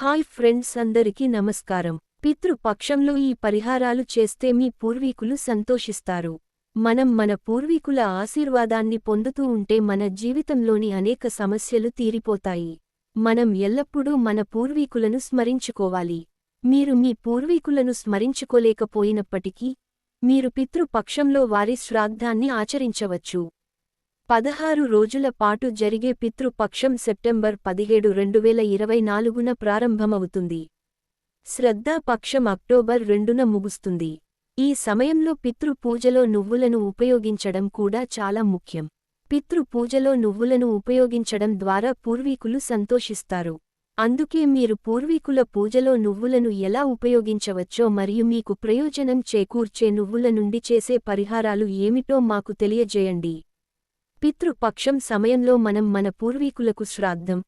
Hi friends అందరికీ నమస్కారం. పితృపక్షంలో ఈ పరిహారాలు చేస్తే మీ పూర్వీకులు సంతోషిస్తారు. మనం మన పూర్వీకుల ఆశీర్వాదాన్ని పొందుతూ ఉంటే మన జీవితంలోని అనేక సమస్యలు తీరిపోతాయి. మనం ఎల్లప్పుడూ మన పూర్వీకులను స్మరించుకోవాలి. మీరు మీ పూర్వీకులను స్మరించుకోలేకపోయినప్పటికీ మీరు పితృపక్షంలో వారి శ్రాద్ధాన్ని ఆచరించవచ్చు. పదహారు రోజుల పాటు జరిగే పితృపక్షం సెప్టెంబర్ పదిహేడు రెండు వేల ఇరవై నాలుగున ప్రారంభమవుతుంది. శ్రద్ధాపక్షం అక్టోబర్ రెండున ముగుస్తుంది. ఈ సమయంలో పితృ పూజలో నువ్వులను ఉపయోగించడం కూడా చాలా ముఖ్యం. పితృ పూజలో నువ్వులను ఉపయోగించడం ద్వారా పూర్వీకులు సంతోషిస్తారు. అందుకే మీరు పూర్వీకుల పూజలో నువ్వులను ఎలా ఉపయోగించవచ్చో మరియు మీకు ప్రయోజనం చేకూర్చే నువ్వుల నుండి చేసే పరిహారాలు ఏమిటో మాకు తెలియజేయండి. పితృపక్షం సమయంలో మనం మన పూర్వీకులకు శ్రాద్ధం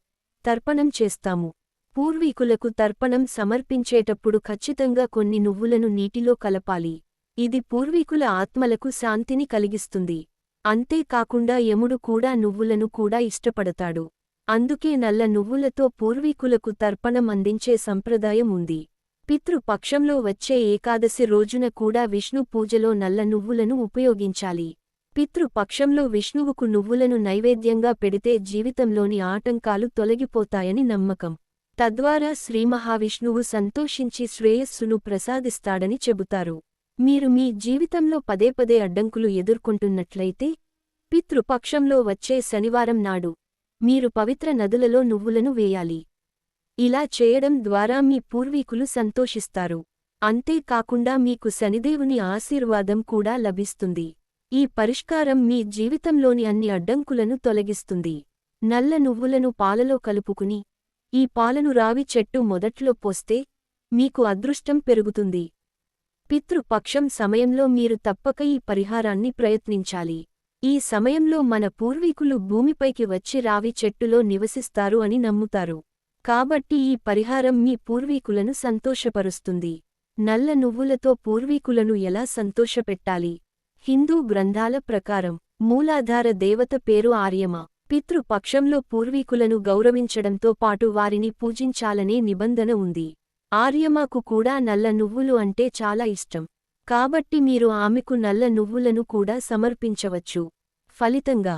తర్పణం చేస్తాము. పూర్వీకులకు తర్పణం సమర్పించేటప్పుడు ఖచ్చితంగా కొన్ని నువ్వులను నీటిలో కలపాలి. ఇది పూర్వీకుల ఆత్మలకు శాంతిని కలిగిస్తుంది. అంతేకాకుండా యముడు కూడా నువ్వులను కూడా ఇష్టపడతాడు. అందుకే నల్ల నువ్వులతో పూర్వీకులకు తర్పణం అందించే సంప్రదాయం ఉంది. పితృపక్షంలో వచ్చే ఏకాదశి రోజున కూడా విష్ణు పూజలో నల్ల నువ్వులను ఉపయోగించాలి. పితృపక్షంలో విష్ణువుకు నువ్వులను నైవేద్యంగా పెడితే జీవితంలోని ఆటంకాలు తొలగిపోతాయని నమ్మకం. తద్వారా శ్రీమహావిష్ణువు సంతోషించి శ్రేయస్సును ప్రసాదిస్తాడని చెబుతారు. మీరు మీ జీవితంలో పదే పదే అడ్డంకులు ఎదుర్కొంటున్నట్లయితే పితృపక్షంలో వచ్చే శనివారం నాడు మీరు పవిత్ర నదులలో నువ్వులను వేయాలి. ఇలా చేయడం ద్వారా మీ పూర్వీకులు సంతోషిస్తారు. అంతేకాకుండా మీకు శనిదేవుని ఆశీర్వాదం కూడా లభిస్తుంది. ఈ పరిష్కారం మీ జీవితంలోని అన్ని అడ్డంకులను తొలగిస్తుంది. నల్ల నువ్వులను పాలలో కలుపుకుని ఈ పాలను రావి చెట్టు మొదట్లో పోస్తే మీకు అదృష్టం పెరుగుతుంది. పితృపక్షం సమయంలో మీరు తప్పక ఈ పరిహారాన్ని ప్రయత్నించాలి. ఈ సమయంలో మన పూర్వీకులు భూమిపైకి వచ్చి రావి చెట్టులో నివసిస్తారు అని నమ్ముతారు. కాబట్టి ఈ పరిహారం మీ పూర్వీకులను సంతోషపరుస్తుంది. నల్ల నువ్వులతో పూర్వీకులను ఎలా సంతోషపెట్టాలి? హిందూ గ్రంథాల ప్రకారం మూలాధార దేవత పేరు ఆర్యమ. పితృపక్షంలో పూర్వీకులను గౌరవించడంతో పాటు వారిని పూజించాలనే నిబంధన ఉంది. ఆర్యమాకు కూడా నల్ల నువ్వులు అంటే చాలా ఇష్టం. కాబట్టి మీరు ఆమెకు నల్ల నువ్వులను కూడా సమర్పించవచ్చు. ఫలితంగా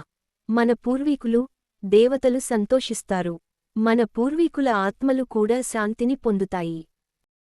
మన పూర్వీకులు దేవతలు సంతోషిస్తారు. మన పూర్వీకుల ఆత్మలు కూడా శాంతిని పొందుతాయి.